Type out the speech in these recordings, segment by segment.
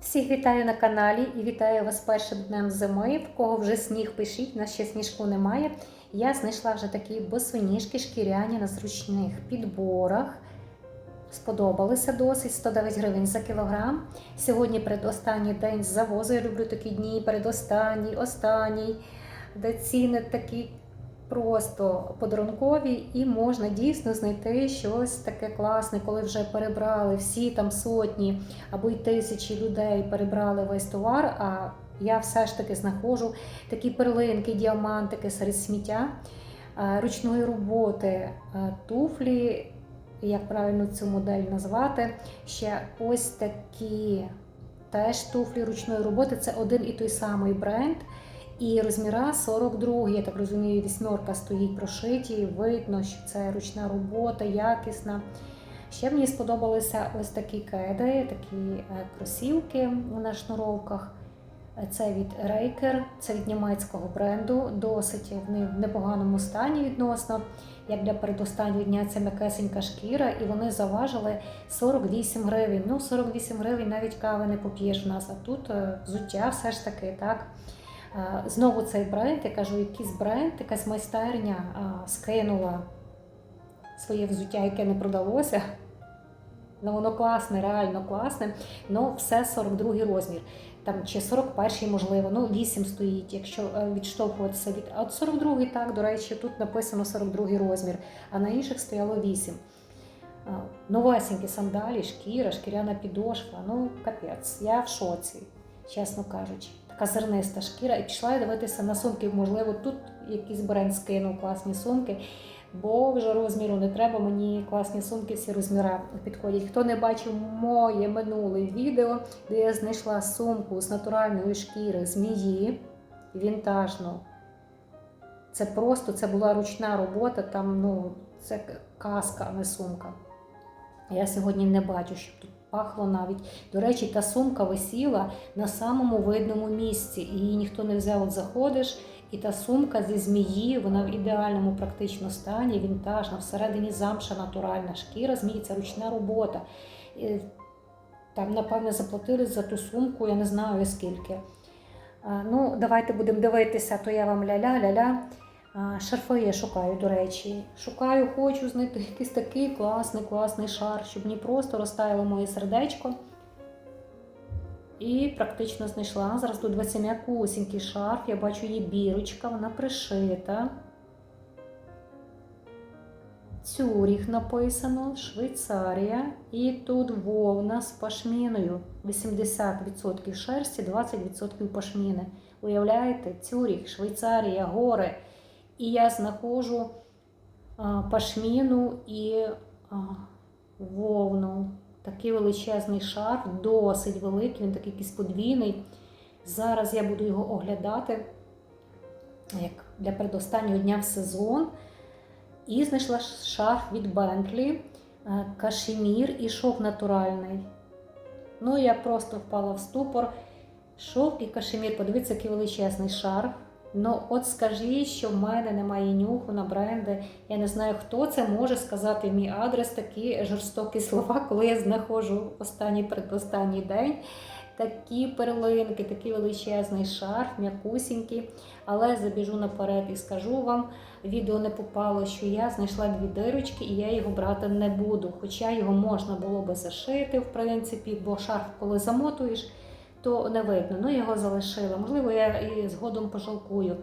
Всіх вітаю на каналі і вітаю вас першим днем зими. В кого вже сніг пишіть, у нас ще сніжку немає. Я знайшла вже такі босоніжки шкіряні на зручних підборах. Сподобалися досить 109 гривень за кілограм. Сьогодні передостанній день завозу. Я люблю такі дні, передостанній, останній, де ціни такі просто подарункові, і можна дійсно знайти щось таке класне, коли вже перебрали всі там сотні або й тисячі людей перебрали весь товар. А я все ж таки знаходжу такі перлинки, діамантики серед сміття е, ручної роботи, е, туфлі. Як правильно цю модель назвати? Ще ось такі теж туфлі ручної роботи. Це один і той самий бренд. І розміра 42, я так розумію, вісьмерка стоїть прошиті, видно, що це ручна робота, якісна. Ще мені сподобалися ось такі кеди, такі е, кросівки на шнуровках. Це від Рейкер, це від німецького бренду, досить в непоганому стані відносно. Як для передостаннього дня це м'якесенька шкіра, і вони заважили 48 гривень. Ну, 48 гривень навіть кави не поп'єш в нас, а тут е, взуття все ж таки, так. Е, Знову цей бренд, я кажу, якийсь бренд, якась майстерня скинула своє взуття, яке не продалося. Ну, воно класне, реально класне. Ну, все 42 розмір. Там чи 41 можливо, ну 8 стоїть, якщо е, відштовхуватися від. А от 42 так, до речі, тут написано 42 розмір, а на інших стояло 8. Е, Новесенькі сандалі, шкіра, шкіряна підошва. Ну, капець, я в шоці, чесно кажучи. Така зерниста шкіра. І пішла я дивитися на сумки. Можливо, тут якийсь бренд скинув класні сумки, бо вже розміру не треба. Мені класні сумки, всі розміри підходять. Хто не бачив моє минуле відео, де я знайшла сумку з натуральної шкіри змії вінтажну. Це просто це була ручна робота, там ну, це казка, а не сумка. Я сьогодні не бачу, щоб тут пахло навіть. До речі, та сумка висіла на самому видному місці. Її ніхто не взяв, от заходиш, і та сумка зі змії, вона в ідеальному практично стані, вінтажна, всередині замша натуральна шкіра, це ручна робота. Там, напевне, заплатили за ту сумку, я не знаю скільки. Ну, давайте будемо дивитися, то я вам ля-ля, ля-ля. А, Шарфи я шукаю, до речі. Шукаю, хочу знайти якийсь такий класний, класний шар, щоб мені просто розтаяло моє сердечко. І практично знайшла. Зараз тут 20 м'якусінький шарф. Я бачу є бірочка, вона пришита. Цюріх написано, Швейцарія. І тут вовна з пашміною. 80% шерсті, 20% пашміни. Уявляєте, Цюріх, Швейцарія, гори. І я знаходжу пашміну і вовну. Такий величезний шарф, досить великий, він такий якийсь подвійний. Зараз я буду його оглядати як для передостаннього дня в сезон. І знайшла шарф від Bentley, е, кашемір і шов натуральний. Ну, я просто впала в ступор. Шов і кашемір, подивіться, який величезний шарф. Ну, от скажіть, що в мене немає нюху на бренди. Я не знаю, хто це може сказати мій адрес, такі жорстокі слова, коли я знаходжу останній передостанній день. Такі перлинки, такий величезний шарф, м'якусінький. Але забіжу наперед і скажу вам, відео не попало, що я знайшла дві дирочки і я його брати не буду. Хоча його можна було би зашити, в принципі, бо шарф, коли замотуєш, то не видно. Ну, його залишила. Можливо, я і згодом пожалкую.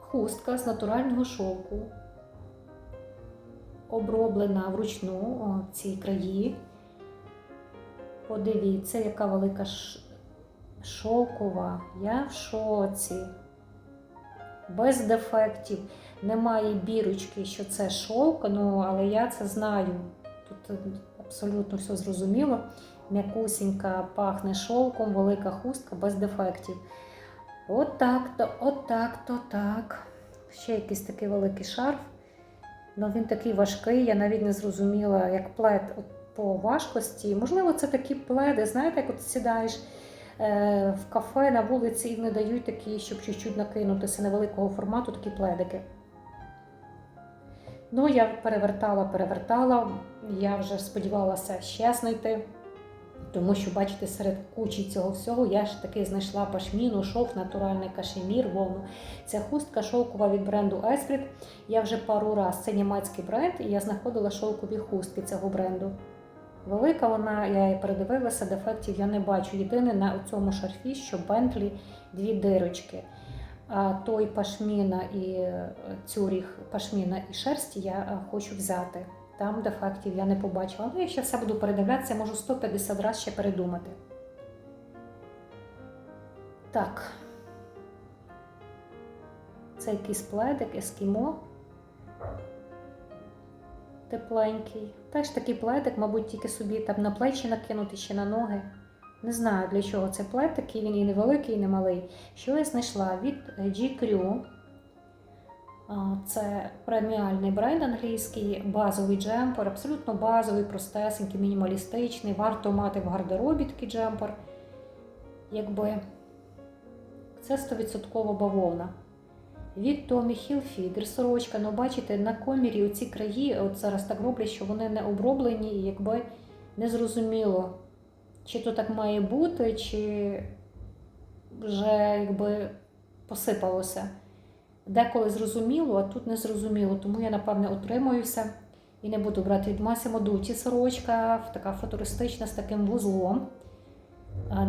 Хустка з натурального шовку, оброблена вручну о, цій краї. Подивіться, яка велика ш... шовкова. Я в шоці. Без дефектів. Немає бірочки, що це шовк, ну, але я це знаю. Тут абсолютно все зрозуміло. М'якусінька пахне шовком, велика хустка без дефектів. От так-то, от так-то, так. Ще якийсь такий великий шарф. Ну, він такий важкий, я навіть не зрозуміла, як плед по важкості. Можливо, це такі пледи, знаєте, як от сідаєш е, в кафе на вулиці і не дають такі, щоб чуть-чуть накинутися невеликого формату, такі пледики. Ну, я перевертала, перевертала. Я вже сподівалася ще знайти Тому що, бачите, серед кучі цього всього я ж таки знайшла пашміну, шов, натуральний кашемір, вовну. Ця хустка шовкова від бренду Esprit. Я вже пару раз, це німецький бренд, і я знаходила шовкові хустки цього бренду. Велика вона, я її передивилася, дефектів я не бачу. Єдине на цьому шарфі, що Бентлі дві дирочки. А той пашміна і е, цюріх пашміна і шерсті я е, хочу взяти. Там дефектів я не побачила. Але я ще все буду передивлятися, можу 150 разів ще передумати. Так. Це якийсь пледик, ескімо. Тепленький. Теж такий пледик, мабуть, тільки собі там на плечі накинути чи на ноги. Не знаю, для чого це плед такий, він і невеликий, і не малий. Що я знайшла від G. Crew. Це преміальний бренд англійський, базовий джемпер, абсолютно базовий, простесенький, мінімалістичний. Варто мати в гардеробі такий джемпер. Якби це 100% бавовна. Від Tommy Hilfiger сорочка, ну бачите, на комірі оці краї, от зараз так роблять, що вони не оброблені, і якби не зрозуміло, чи то так має бути, чи вже якби посипалося. Деколи зрозуміло, а тут не зрозуміло, тому я, напевне, утримуюся і не буду брати від Massimo Dutti сорочка, така футуристична з таким вузлом.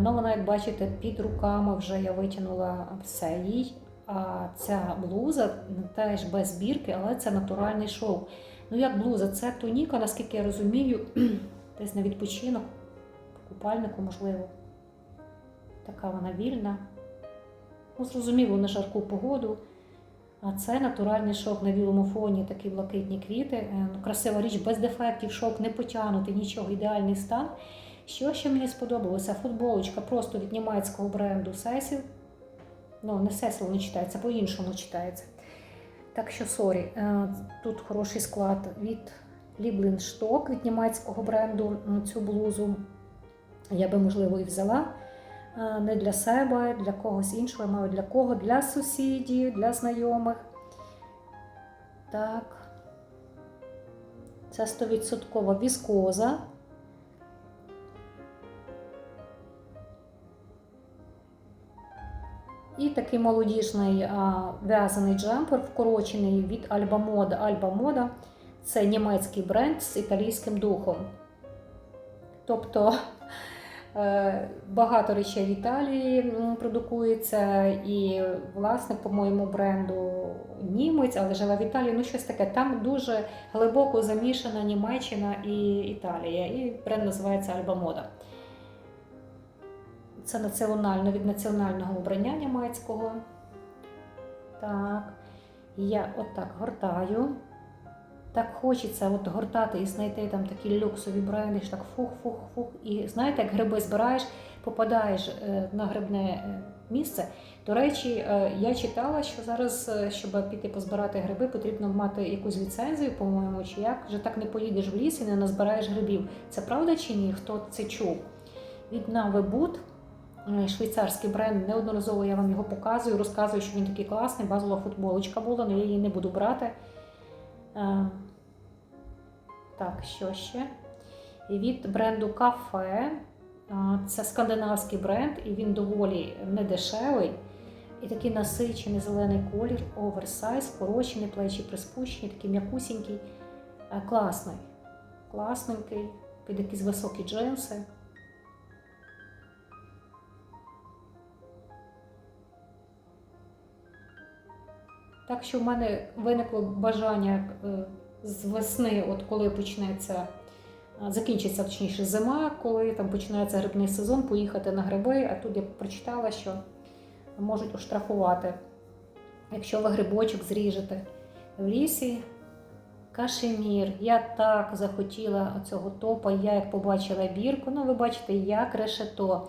Ну, вона, як бачите, під руками вже я витягнула все їй. А ця блуза теж без бірки, але це натуральний шов. Ну, як блуза, це туніка, наскільки я розумію, десь на відпочинок, по купальнику, можливо. Така вона вільна. Ну, зрозуміло, на жарку погоду. А це натуральний шовк на білому фоні, такі блакитні квіти. Е, ну, Красива річ, без дефектів, шовк не потягнутий, нічого, ідеальний стан. Що ще мені сподобалося? Футболочка просто від німецького бренду Сесіл. Ну, не Сесіл не читається, по-іншому читається. Так що, сорі, е, тут хороший склад від Lieblingstock від німецького бренду цю блузу. Я би, можливо, і взяла. Е, Не для себе, для когось іншого, маю для кого? Для сусідів, для знайомих. Так. Це 100% віскоза. І такий молодіжний а, в'язаний джемпер, вкорочений від Alba Moda. Alba Moda – це німецький бренд з італійським духом. Тобто е, багато речей в Італії продукується, і, власне, по моєму бренду німець, але живе в Італії, ну щось таке. Там дуже глибоко замішана Німеччина і Італія. І бренд називається Alba Moda. Це національно від національного обрання німецького. Так. Я отак гортаю. Так хочеться от гортати і знайти там такі люксові бренди, що так фух-фух-фух. І знаєте, як гриби збираєш, попадаєш е, на грибне е, місце. До речі, е, я читала, що зараз, щоб піти позбирати гриби, потрібно мати якусь ліцензію, по-моєму, чи як. Вже так не поїдеш в ліс і не назбираєш грибів. Це правда чи ні? Хто це чув? Від Навебут. Е, Швейцарський бренд, неодноразово я вам його показую, розказую, що він такий класний, базова футболочка була, але я її не буду брати. Е, Так, що ще? Від бренду Кафе. Е, Це скандинавський бренд, і він доволі недешевий. І такий насичений зелений колір, оверсайз, порочені плечі приспущені, такий м'якусінький, Е, класний, класненький, під якісь високі джинси. Так що в мене виникло бажання е, з весни, от коли почнеться, е, закінчиться точніше зима, коли там починається грибний сезон, поїхати на гриби, а тут я прочитала, що можуть оштрафувати, якщо ви грибочок зріжете в лісі. Кашемір. Я так захотіла цього топа, я як побачила бірку. Ну, ви бачите, як решето.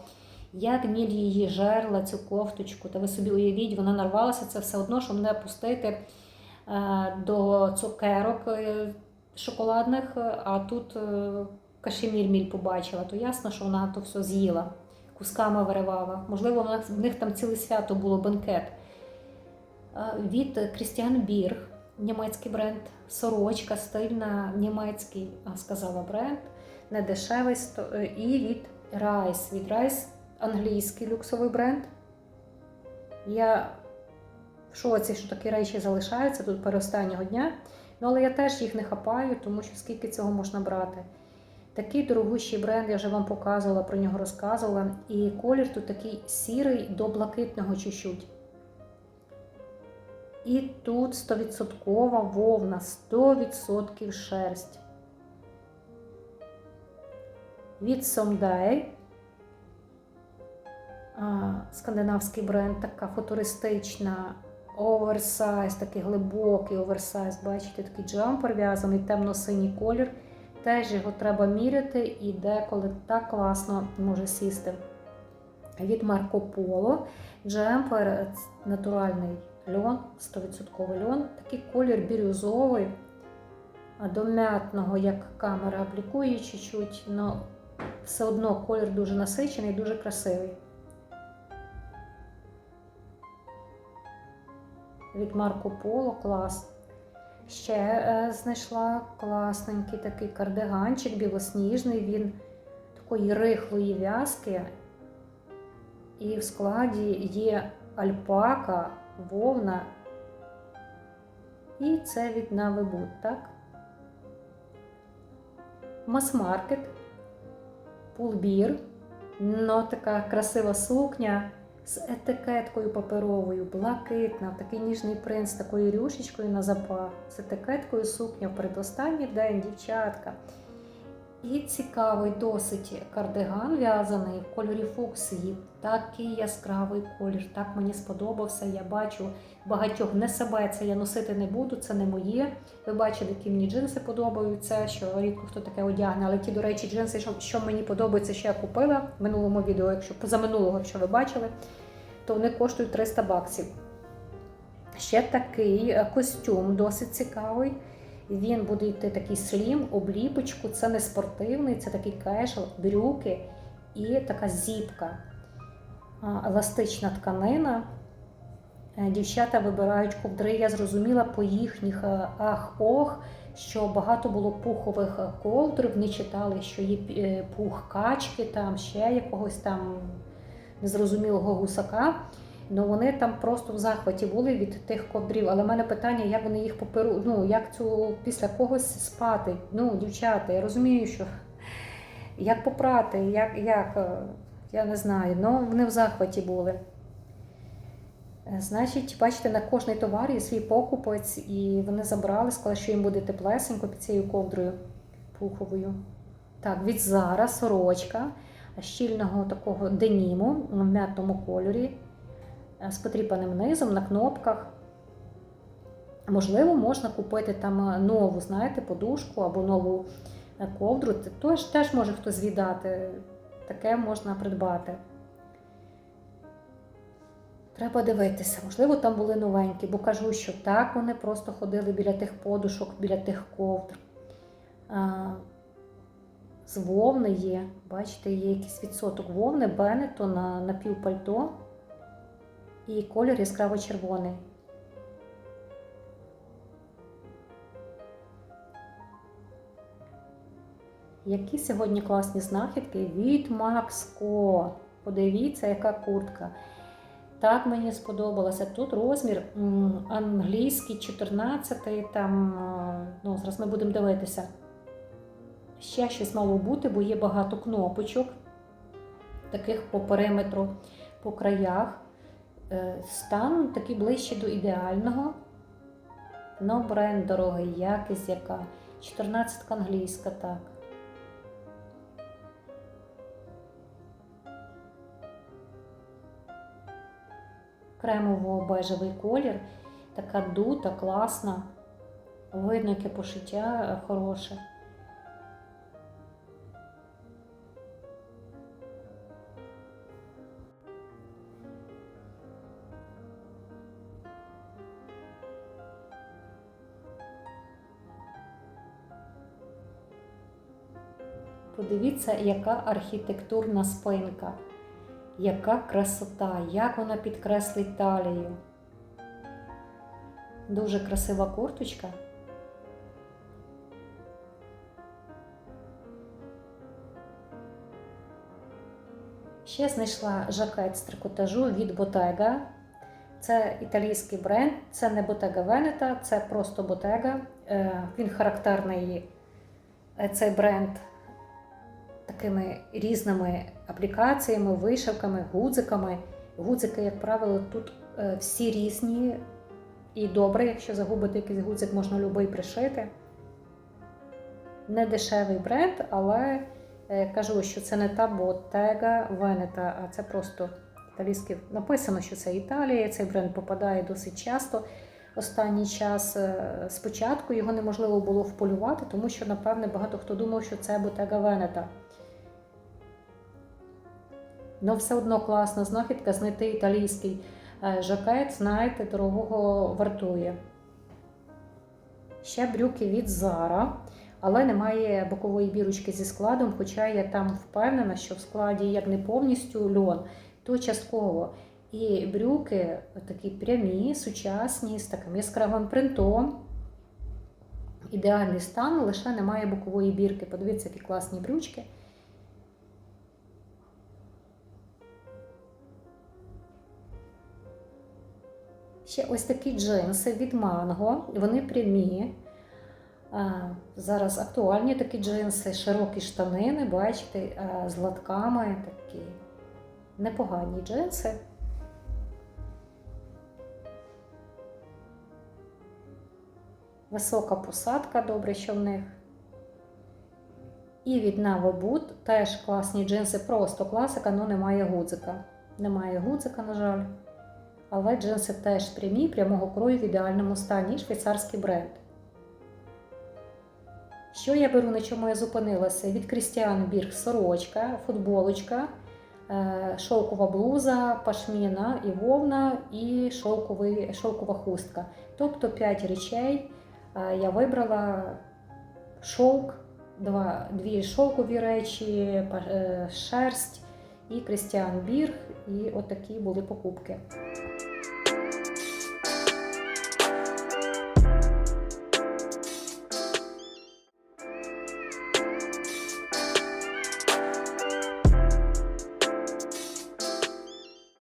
Як міль її жерла, цю кофточку, та ви собі уявіть, вона нарвалася це все одно, щоб мене пустити е, до цукерок е, шоколадних, а тут е, кашемір міль побачила, то ясно, що вона то все з'їла, кусками виривала. Можливо, в них- там ціле свято було бенкет. Від Крістіан Бірг, німецький бренд, сорочка, стильна, німецький, сказала бренд, не дешевий. І від Rice від Rice, англійський люксовий бренд. Я в шоці, що такі речі залишаються тут переостаннього дня. Ну, але я теж їх не хапаю, тому що скільки цього можна брати. Такий дорогущий бренд, я вже вам показувала, про нього розказувала. І колір тут такий сірий до блакитного чуть-чуть. І тут 100% вовна, 100% шерсть. Від Someday. Скандинавський бренд, така футуристична, оверсайз, такий глибокий оверсайз. Бачите, такий джампер в'язаний, темно-синій колір. Теж його треба міряти і деколи так класно може сісти. Від Марко Поло. Джемпер натуральний льон, 100% льон. Такий колір бірюзовий, до м'ятного, як камера аплікує чуть-чуть, але все одно колір дуже насичений, дуже красивий. Від Марко Поло клас. Ще е, знайшла класненький такий кардиганчик білосніжний, він такої рихлої в'язки. І в складі є альпака, вовна. І це від Навибут, так? Мас-маркет, пулбір, ну така красива сукня з етикеткою паперовою, блакитна, такий ніжний принц такою рюшечкою на запах, з етикеткою сукня в передостанній день, дівчатка. І цікавий досить кардиган в'язаний в кольорі фуксії. Такий яскравий колір. Так мені сподобався. Я бачу багатьох не себе це я носити не буду, це не моє. Ви бачили, які мені джинси подобаються, що рідко хто таке одягне. Але ті, до речі, джинси, що, що мені подобається, що я купила в минулому відео, якщо позаминулого, якщо ви бачили, то вони коштують 300 баксів. Ще такий е, костюм досить цікавий. Він буде йти такий слім, обліпочку. Це не спортивний, це такий кешел, брюки і така зіпка. Еластична тканина. Е, Дівчата вибирають ковдри. Я зрозуміла по їхніх е, ах-ох, що багато було пухових ковдр. Вони читали, що є е, пух качки, там ще якогось там незрозумілого гусака. Ну вони там просто в захваті були від тих ковдрів. Але в мене питання, як вони їх поперу, ну як цю після когось спати. Ну, дівчата, я розумію, що як попрати, як, як я не знаю. Ну вони в захваті були. Значить, бачите, на кожний товар є свій покупець, і вони забрали, сказали, що їм буде теплесенько під цією ковдрою пуховою. Так, від Зара сорочка щільного такого деніму в м'ятному кольорі з потріпаним низом на кнопках. Можливо, можна купити там нову, знаєте, подушку або нову ковдру. Тож теж може хтось віддати. Таке можна придбати. Треба дивитися, можливо, там були новенькі, бо кажу, що так вони просто ходили біля тих подушок, біля тих ковдр. З вовни є, бачите, є якийсь відсоток вовни, бенето на напівпальто і колір яскраво червоний. Які сьогодні класні знахідки від Макско. Подивіться, яка куртка. Так мені сподобалося. Тут розмір англійський 14 там, ну, зараз ми будемо дивитися. Ще щось мало бути, бо є багато кнопочок, таких по периметру, по краях. Стан такий ближче до ідеального. Но бренд дорогий, якість яка. 14 англійська, так. Кремово-бежевий колір, така дута, класна. Видно, яке пошиття хороше. Подивіться, яка архітектурна спинка, яка красота, як вона підкреслить талію. Дуже красива курточка. Ще знайшла жакет з трикотажу від Bottega. Це італійський бренд, це не Bottega Veneta, це просто Bottega. Е, Він характерний е, цей бренд такими різними аплікаціями, вишивками, гудзиками. Гудзики, як правило, тут е, всі різні і добре, якщо загубити якийсь гудзик, можна любий пришити. Не дешевий бренд, але е, кажу, що це не та Bottega Veneta, а це просто італійський. Написано, що це Італія. Цей бренд попадає досить часто. Останній час е, спочатку його неможливо було вполювати, тому що, напевне, багато хто думав, що це Bottega Veneta. Ну, все одно класна знахідка знайти італійський е, жакет, знаєте, дорогого вартує. Ще брюки від Zara, але немає бокової бірочки зі складом, хоча я там впевнена, що в складі як не повністю льон, то частково. І брюки такі прямі, сучасні, з таким яскравим принтом. Ідеальний стан, лише немає бокової бірки. Подивіться, які класні брючки. Ще ось такі джинси від Манго. Вони прямі. Зараз актуальні такі джинси, широкі штанини, бачите, з латками такі непогані джинси. Висока посадка, добре, що в них. І від Navabut теж класні джинси, просто класика, але немає гудзика. Немає гудзика, на жаль. Але джинси теж прямі, прямого крою в ідеальному стані, швейцарський бренд. Що я беру, на чому я зупинилася? Від Крістіан Бірг сорочка, футболочка, е, шовкова блуза, пашміна і вовна, і шовковий, шовкова хустка. Тобто 5 речей е, я вибрала шовк, два, дві шовкові речі, е, шерсть і Крістіан Бірг. І отакі були покупки.